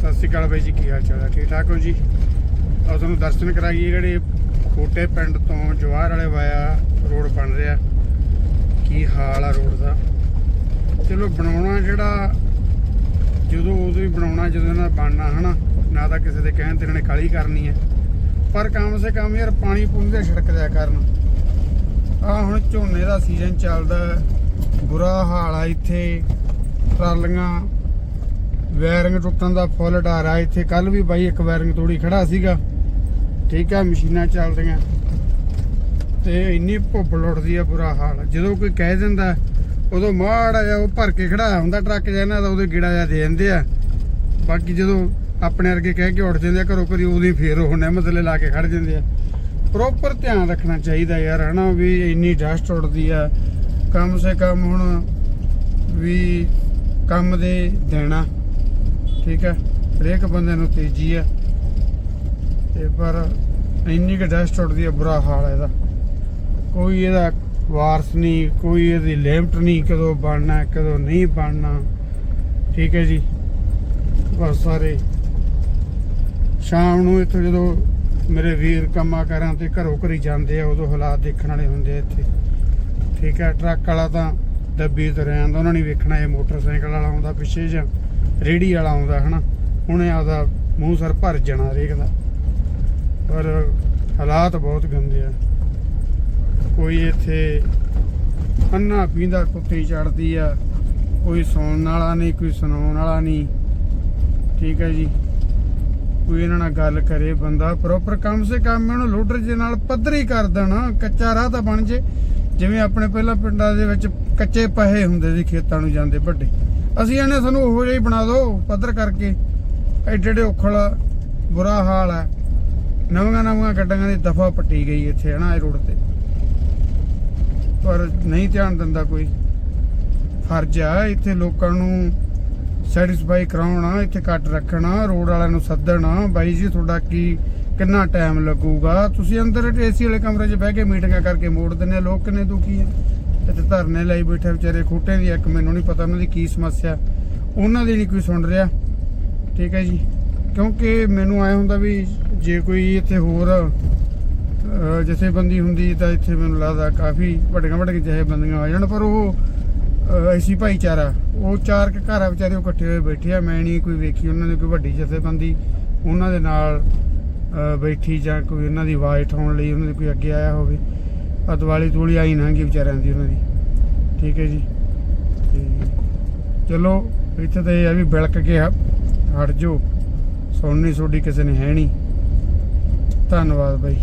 ਸਤਿ ਸ਼੍ਰੀ ਅਕਾਲ ਬਾਈ ਜੀ, ਕੀ ਹਾਲ ਚਾਲ ਹੈ ਠੀਕ ਠਾਕ ਹੋ ਜੀ? ਆਓ ਤੁਹਾਨੂੰ ਦਰਸ਼ਨ ਕਰਾਈਏ ਜਿਹੜੇ ਕੋਟੇ ਪਿੰਡ ਤੋਂ ਜਵਾਹਰ ਵਾਲੇ ਵਾਇਆ ਰੋਡ ਬਣ ਰਿਹਾ। ਕੀ ਹਾਲ ਆ ਰੋਡ ਦਾ? ਚਲੋ ਬਣਾਉਣਾ ਜਿਹੜਾ, ਜਦੋਂ ਉਦੋਂ ਹੀ ਬਣਾਉਣਾ, ਜਦੋਂ ਇਹਨਾਂ ਦਾ ਬਣਨਾ, ਹਨਾ? ਨਾ ਤਾਂ ਕਿਸੇ ਦੇ ਕਹਿਣ ਤੇ ਇਹਨਾਂ ਨੇ ਕਾਲੀ ਕਰਨੀ ਹੈ। ਪਰ ਕਮ ਸੇ ਕਮ ਯਾਰ ਪਾਣੀ ਪੂਣੀ ਦਾ ਛਿੜਕ ਦਿਆ ਕਰਨ। ਆ ਹੁਣ ਝੋਨੇ ਦਾ ਸੀਜ਼ਨ ਚੱਲਦਾ ਬੁਰਾ ਹਾਲ ਆ ਇੱਥੇ। ਟਰਾਲੀਆਂ ਵਾਇਰਿੰਗ ਟੁੱਟਣ ਦਾ ਫੁੱਲ ਡਰ ਆ। ਇੱਥੇ ਕੱਲ ਵੀ ਬਾਈ ਇੱਕ ਵਾਇਰਿੰਗ ਤੋੜੀ ਖੜਾ ਸੀਗਾ। ਠੀਕ ਆ, ਮਸ਼ੀਨਾਂ ਚੱਲਦੀਆਂ। ਤੇ ਇੰਨੀ ਭੁੱਬਲ ਉੱਠਦੀ ਆ ਬੁਰਾ ਹਾਲ। ਜਦੋਂ ਕੋਈ ਕਹਿ ਦਿੰਦਾ, ਉਦੋਂ ਮਾੜਾ ਜਿਹਾ ਉਹ ਭਰ ਕੇ ਖੜਾ ਹੁੰਦਾ ਟਰੱਕ ਜਿਹਾ, ਇਹਨਾਂ ਦਾ ਉਹਦੇ ਗੇੜਾ ਜਿਹਾ ਦੇ ਦਿੰਦੇ ਆ। ਬਾਕੀ ਜਦੋਂ ਆਪਣੇ ਵਰਗੇ ਕਹਿ ਕੇ ਉੱਠ ਜਾਂਦੇ ਆ, ਘਰੋਂ ਕਰੀ ਉਹਦੀ ਫੇਰ ਉਹ ਨਿਮਤਲੇ ਲਾ ਕੇ ਖੜ ਜਾਂਦੇ ਆ। ਪ੍ਰੋਪਰ ਧਿਆਨ ਰੱਖਣਾ ਚਾਹੀਦਾ ਯਾਰ, ਹਨਾ, ਵੀ ਇੰਨੀ ਡਸਟ ਉੱਡਦੀ ਆ। ਕਮ ਸੇ ਕਮ ਹੁਣ ਵੀ ਕੰਮ ਦੇ ਦੇਣਾ। ਠੀਕ ਹੈ? ਹਰੇਕ ਬੰਦੇ ਨੂੰ ਤੇਜ਼ੀ ਹੈ। ਤੇ ਪਰ ਇੰਨੀ ਕੁ ਡਸਟ ਉੱਡਦੀ ਆ ਬੁਰਾ ਹਾਲ ਹੈ ਇਹਦਾ। ਕੋਈ ਇਹਦਾ ਵਾਰਸ ਨਹੀਂ, ਕੋਈ ਇਹਦੀ ਲਿਮਟ ਨਹੀਂ ਕਦੋਂ ਬਣਨਾ, ਕਦੋਂ ਨਹੀਂ ਬਣਨਾ। ਠੀਕ ਹੈ ਜੀ? ਬਸ ਸਾਰੇ ਸ਼ਾਮ ਨੂੰ ਇੱਥੋਂ ਜਦੋਂ ਮੇਰੇ ਵੀਰ ਕੰਮਾਂ ਕਰਾਂ ਤੇ ਘਰੋਂ ਘਰੀ ਜਾਂਦੇ ਆ, ਉਦੋਂ ਹਾਲਾਤ ਦੇਖਣ ਵਾਲੇ ਹੁੰਦੇ ਆ ਇੱਥੇ। ਠੀਕ ਹੈ? ਟਰੱਕ ਵਾਲਾ ਤਾਂ ਡੱਬੀ ਤੇ ਰਹਿੰਦਾ, ਉਹਨਾਂ ਨੇ ਵੇਖਣਾ ਇਹ ਮੋਟਰਸਾਈਕਲ ਵਾਲਾ ਆਉਂਦਾ ਪਿੱਛੇ ਜਾਂ ਰੇੜੀ ਵਾਲਾ ਆਉਂਦਾ, ਹਨਾ? ਉਹਨੇ ਆਪਦਾ ਮੂੰਹ ਸਰ ਭਰ ਜਾਣਾ ਰੇਕ ਦਾ। ਪਰ ਹਾਲਾਤ ਬਹੁਤ ਗੰਦੇ ਆ। ਕੋਈ ਇੱਥੇ ਅੰਨਾ ਪੀਂਦਾ ਕੁੱਤੀ ਚੜਦੀ ਆ, ਕੋਈ ਸੌਣ ਵਾਲਾ ਨਹੀਂ, ਕੋਈ ਸੁਣਾਉਣ ਵਾਲਾ ਨਹੀਂ। ਠੀਕ ਹੈ ਜੀ। ਕੋਈ ਇਹਨਾਂ ਨਾਲ ਗੱਲ ਕਰੇ ਬੰਦਾ ਪ੍ਰੋਪਰ ਕੰਮ ਸੇ ਕੰਮ ਇਹਨੂੰ ਲੋਡਰ ਦੇ ਨਾਲ ਪੱਧਰੀ ਕਰ ਦੇਣਾ, ਕੱਚਾ ਰਾਹ ਤਾਂ ਬਣ ਜੇ। ਜਿਵੇਂ ਆਪਣੇ ਪਹਿਲਾਂ ਪਿੰਡਾਂ ਦੇ ਵਿੱਚ ਕੱਚੇ ਪਹੇ ਹੁੰਦੇ ਸੀ, ਖੇਤਾਂ ਨੂੰ ਜਾਂਦੇ ਵੱਡੇ। ਅਸੀਂ ਇਹਨੇ ਸਾਨੂੰ ਉਹੋ ਜਿਹਾ ਹੀ ਬਣਾ ਦਿਓ, ਪੱਧਰ ਕਰਕੇ। ਐਡੇ ਐਡੇ ਔਖਲ ਬੁਰਾ ਹਾਲ ਹੈ ਨਵੀਆਂ ਨਵੀਆਂ ਗੱਡੀਆਂ ਦੀ ਦਫਾ ਪੱਟੀ ਗਈ ਇੱਥੇ, ਹਨਾ, ਇਹ ਰੋਡ ਤੇ। ਪਰ ਨਹੀਂ ਧਿਆਨ ਦਿੰਦਾ ਕੋਈ। ਫਰਜ਼ ਆ, ਇੱਥੇ ਲੋਕਾਂ ਨੂੰ ਸੈਟੀਸਫਾਈ ਕਰਾਉਣਾ, ਇੱਥੇ ਕੱਟ ਰੱਖਣਾ, ਰੋਡ ਵਾਲਿਆਂ ਨੂੰ ਸੱਦਣਾ, ਬਾਈ ਜੀ, ਤੁਹਾਡਾ ਕੀ, ਕਿੰਨਾ ਟਾਈਮ ਲੱਗੂਗਾ? ਤੁਸੀਂ ਅੰਦਰ ਏਸੀ ਵਾਲੇ ਕਮਰੇ 'ਚ ਬਹਿ ਕੇ ਮੀਟਿੰਗਾਂ ਕਰਕੇ ਮੋੜ ਦਿੰਦੇ ਆ, ਲੋਕ ਕਿੰਨੇ ਦੁਖੀ ਆ। ਇੱਥੇ ਧਰਨੇ ਲਈ ਬੈਠੇ ਵਿਚਾਰੇ ਖੋਟੇ ਦੀ ਇੱਕ ਮੈਨੂੰ ਨਹੀਂ ਪਤਾ, ਉਹਨਾਂ ਦੀ ਕੀ ਸਮੱਸਿਆ। ਉਹਨਾਂ ਦੀ ਨਹੀਂ ਕੋਈ ਸੁਣ ਰਿਹਾ। ਠੀਕ ਹੈ ਜੀ? ਕਿਉਂਕਿ ਮੈਨੂੰ ਆਇਆ ਹੁੰਦਾ ਵੀ ਜੇ ਕੋਈ ਇੱਥੇ ਹੋਰ ਜਥੇਬੰਦੀ ਹੁੰਦੀ ਤਾਂ ਇੱਥੇ ਮੈਨੂੰ ਲੱਗਦਾ ਕਾਫੀ ਵੱਡੀਆਂ ਵੱਡੀਆਂ ਜਥੇਬੰਦੀਆਂ ਆ ਜਾਣ, ਪਰ ਉਹ ਐਸੀ ਭਾਈਚਾਰਾ, ਉਹ ਚਾਰ ਕੁ ਘਰਾਂ ਵਿਚਾਰੇ, ਉਹ ਇਕੱਠੇ ਹੋਏ ਬੈਠੇ ਆ। ਮੈਂ ਨਹੀਂ ਕੋਈ ਵੇਖੀ ਉਹਨਾਂ ਦੀ ਕੋਈ ਵੱਡੀ ਜਥੇਬੰਦੀ। ਉਹਨਾਂ ਦੇ ਨਾਲ ਬੈਠੀ ਜਾਂ ਕੋਈ ਉਹਨਾਂ ਦੀ ਆਵਾਜ਼ ਉਠਾਉਣ ਲਈ ਉਹਨਾਂ ਦੇ ਕੋਈ ਅੱਗੇ ਆਇਆ ਹੋਵੇ। ਆ ਦੀਵਾਲੀ ਤੂਲੀ ਆਈ ਨਾ ਗਈ ਵਿਚਾਰਿਆਂ ਦੀ ਉਹਨਾਂ ਦੀ। ਠੀਕ ਹੈ ਜੀ। ਤੇ ਚਲੋ, ਇੱਥੇ ਤਾਂ ਇਹ ਆ ਵੀ ਬਿਲਕ ਕੇ ਹ- ਹਟ ਜੋ ਸੁਣਨੀ ਤੁਹਾਡੀ ਕਿਸੇ ਨੇ ਹੈ ਨਹੀਂ। ਧੰਨਵਾਦ ਬਾਈ।